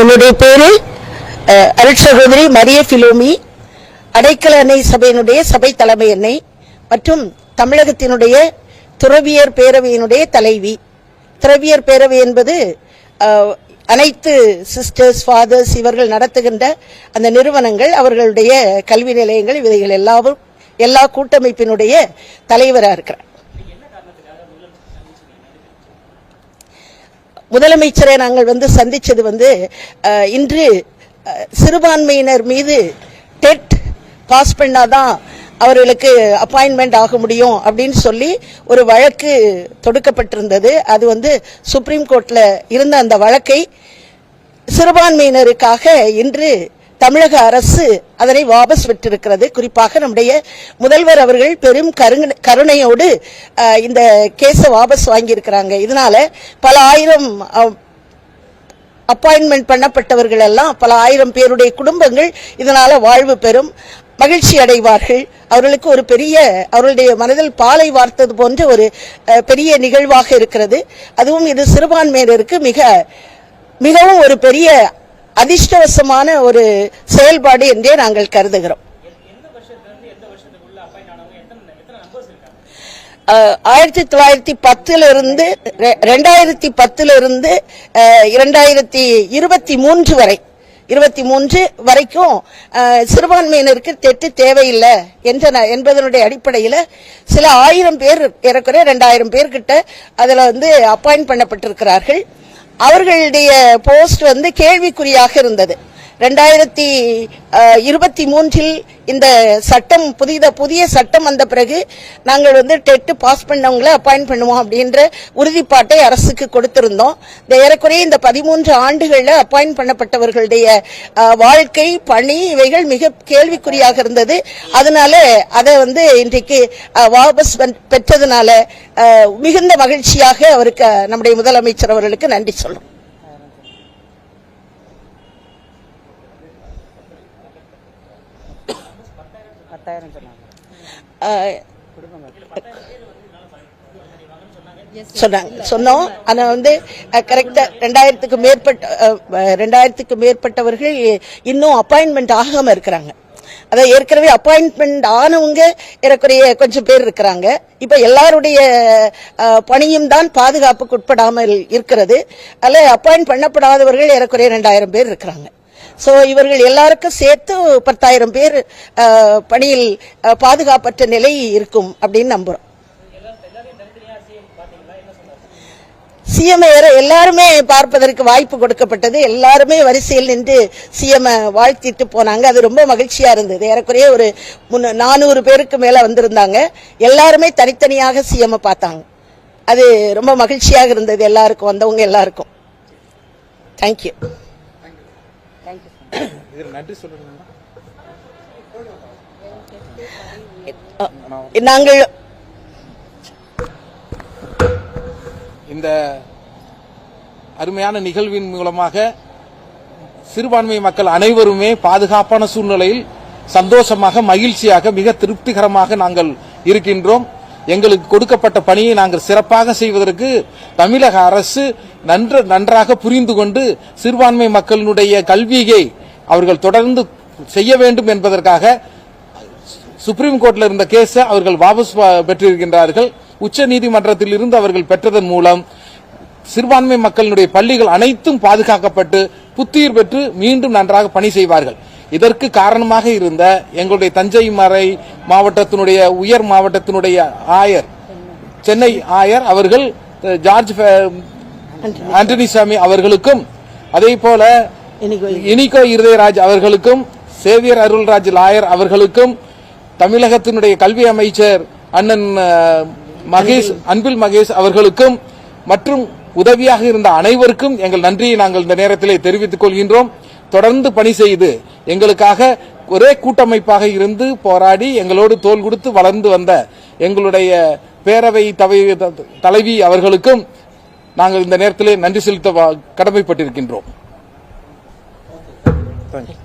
என்னுடைய பேரு அருட் சகோதரி மரிய பிலோமி அடைக்கல அன்னை சபையினுடைய சபை தலைமை அன்னை மற்றும் தமிழகத்தினுடைய துறவியர் பேரவையினுடைய தலைவி. துறவியர் பேரவை என்பது அனைத்து சிஸ்டர்ஸ் ஃபாதர்ஸ் இவர்கள் நடத்துகின்ற அந்த நிறுவனங்கள் அவர்களுடைய கல்வி நிலையங்கள் இவைகள் எல்லாவும் எல்லா கூட்டமைப்பினுடைய தலைவராக இருக்கிறார். முதலமைச்சரை நாங்கள் வந்து சந்திச்சது வந்து இன்று சிறுபான்மையினர் மீது டெட் பாஸ் பண்ணாதான் அவர்களுக்கு அப்பாயின்மெண்ட் ஆக முடியும் அப்படின்னு சொல்லி ஒரு வழக்கு தொடுக்கப்பட்டிருந்தது. அது வந்து சுப்ரீம் கோர்ட்ல இருந்த அந்த வழக்கை சிறுபான்மையினருக்காக இன்று தமிழக அரசு அதனை வாபஸ் பெற்றிருக்கிறது குறிப்பாக நம்முடைய முதல்வர் அவர்கள் பெரும் கருணையோடு இந்த கேஸை வாபஸ் வாங்கியிருக்கிறாங்க. இதனால பல ஆயிரம் அப்பாயின்மெண்ட் பண்ணப்பட்டவர்கள் எல்லாம் பல ஆயிரம் பேருடைய குடும்பங்கள் இதனால வாழ்வு பெறும் மகிழ்ச்சி அடைவார்கள். அவர்களுக்கு ஒரு பெரிய அவர்களுடைய மனதில் பாலை வார்த்தது போன்ற ஒரு பெரிய நிகழ்வாக இருக்கிறது. அதுவும் இது சிறுபான்மையினருக்கு மிக மிகவும் ஒரு பெரிய அதிர்ஷ்டவசமான ஒரு செயல்பாடு என்றே நாங்கள் கருதுகிறோம். ஆயிரத்தி தொள்ளாயிரத்தி பத்துல இருந்து ரெ- ரெண்டாயிரத்தி பத்துல இருந்து இரண்டாயிரத்தி இருபத்தி மூன்று வரை இருபத்தி மூன்று வரைக்கும் சிறுபான்மையினருக்கு தெட்டு தேவையில்லை என்ற ந- என்பதனுடைய அடிப்படையில் சில ஆயிரம் பேர் ஏறக்குறைய ரெண்டாயிரம் பேர்கிட்ட அதில் வந்து அப்பாயிண்ட் பண்ணப்பட்டிருக்கிறார்கள். அவர்களுடைய போஸ்ட் வந்து கேள்விக்குறியாக இருந்தது. ரெண்டாயிரத்தி இருபத்தி மூன்றில் இந்த சட்டம் புதித புதிய சட்டம் வந்த பிறகு நாங்கள் வந்து டெட்டு பாஸ் பண்ணவங்களை அப்பாயிண்ட் பண்ணுவோம் அப்படின்ற உறுதிப்பாட்டை அரசுக்கு கொடுத்திருந்தோம். இந்த ஏறக்குறைய இந்த பதிமூன்று ஆண்டுகளில் அப்பாயிண்ட் பண்ணப்பட்டவர்களுடைய வாழ்க்கை பணி இவைகள் மிக கேள்விக்குறியாக இருந்தது. அதனால அதை வந்து இன்றைக்கு வாபஸ் பெற்றதுனால மிகுந்த மகிழ்ச்சியாக அவருக்கு நம்முடைய முதலமைச்சர் அவர்களுக்கு நன்றி சொல்றோம் பத்தாயிரம் சொன்னாங்க. சொன்னாங்க. சொன்னோம். ஆனால் வந்து கரெக்டாக ரெண்டாயிரத்துக்கு மேற்பட்ட ரெண்டாயிரத்துக்கு மேற்பட்டவர்கள் இன்னும் அப்பாயின்மெண்ட் ஆகாமல் இருக்கிறாங்க. அதான் ஏற்கனவே அப்பாயின்மெண்ட் ஆனவங்க ஏறக்குறைய கொஞ்சம் பேர் இருக்கிறாங்க. இப்போ எல்லாருடைய பணியும் தான் பாதுகாப்புக்கு உட்படாமல் இருக்கிறது. அதில் அப்பாயிண்ட் பண்ணப்படாதவர்கள் ஏறக்குறைய ரெண்டாயிரம் பேர் இருக்கிறாங்க. ஸோ இவர்கள் எல்லாருக்கும் சேர்த்து பத்தாயிரம் பேர் பணியில் பாதுகாப்பற்ற நிலை இருக்கும் அப்படின்னு நம்புகிறோம் சிஎம் எல்லாருமே பார்ப்பதற்கு வாய்ப்பு கொடுக்கப்பட்டது. எல்லாருமே வரிசையில் நின்று சிஎம் வாழ்த்திட்டு போனாங்க. அது ரொம்ப மகிழ்ச்சியா இருந்தது. ஏறக்குறைய ஒரு முன்ன- நானூறு பேருக்கு மேல வந்திருந்தாங்க. எல்லாருமே தனித்தனியாக சிஎம் பார்த்தாங்க. அது ரொம்ப மகிழ்ச்சியாக இருந்தது எல்லாருக்கும் வந்தவங்க எல்லாருக்கும். தேங்க்யூ இதில் நன்றி சொல்லணும்னா? நாங்கள் இந்த அருமையான நிகழ்வின் மூலமாக சிறுபான்மை மக்கள் அனைவருமே பாதுகாப்பான சூழ்நிலையில் சந்தோஷமாக மகிழ்ச்சியாக மிக திருப்திகரமாக நாங்கள் இருக்கின்றோம். எங்களுக்கு கொடுக்கப்பட்ட பணியை நாங்கள் சிறப்பாக செய்வதற்கு தமிழக அரசு நன்று நன்றாக புரிந்து கொண்டு சிறுபான்மை மக்களினுடைய கல்வியை அவர்கள் தொடர்ந்து செய்ய வேண்டும் என்பதற்காக சுப்ரீம் கோர்ட்டில் இருந்த கேஸை அவர்கள் வாபஸ் பெற்றிருக்கின்றார்கள். உச்ச நீதிமன்றத்தில் இருந்து அவர்கள் பெற்றதன் மூலம் சிறுபான்மை மக்களினுடைய பள்ளிகள் அனைத்தும் பாதுகாக்கப்பட்டு புத்துயிர் பெற்று மீண்டும் நன்றாக பணி செய்வார்கள். இதற்கு காரணமாக இருந்த எங்களுடைய தஞ்சை மறை மாவட்டத்தினுடைய உயர் மாவட்டத்தினுடைய ஆயர் சென்னை ஆயர் அவர்கள் ஜார்ஜ் ஃபே- ஆண்டனி சாமி அவர்களுக்கும் அதே போல இனிகோ இருதயராஜ் அவர்களுக்கும் சேவியர் அருள்ராஜ் லாயர் அவர்களுக்கும் தமிழகத்தினுடைய கல்வி அமைச்சர் அண்ணன் மகேஷ் அன்பில் மகேஷ் அவர்களுக்கும் மற்றும் உதவியாக இருந்த அனைவருக்கும் எங்கள் நன்றியை நாங்கள் இந்த நேரத்திலே தெரிவித்துக் கொள்கின்றோம். தொடர்ந்து பணி செய்து எங்களுக்காக ஒரே கூட்டமைப்பாக இருந்து போராடி எங்களோடு தோள் கொடுத்து வளர்ந்து வந்த எங்களுடைய பேரவை தலைவி அவர்களுக்கும் நாங்கள் இந்த நேரத்திலே நன்றி செலுத்த வா- கடமைப்பட்டிருக்கின்றோம் தேங்க்யூ.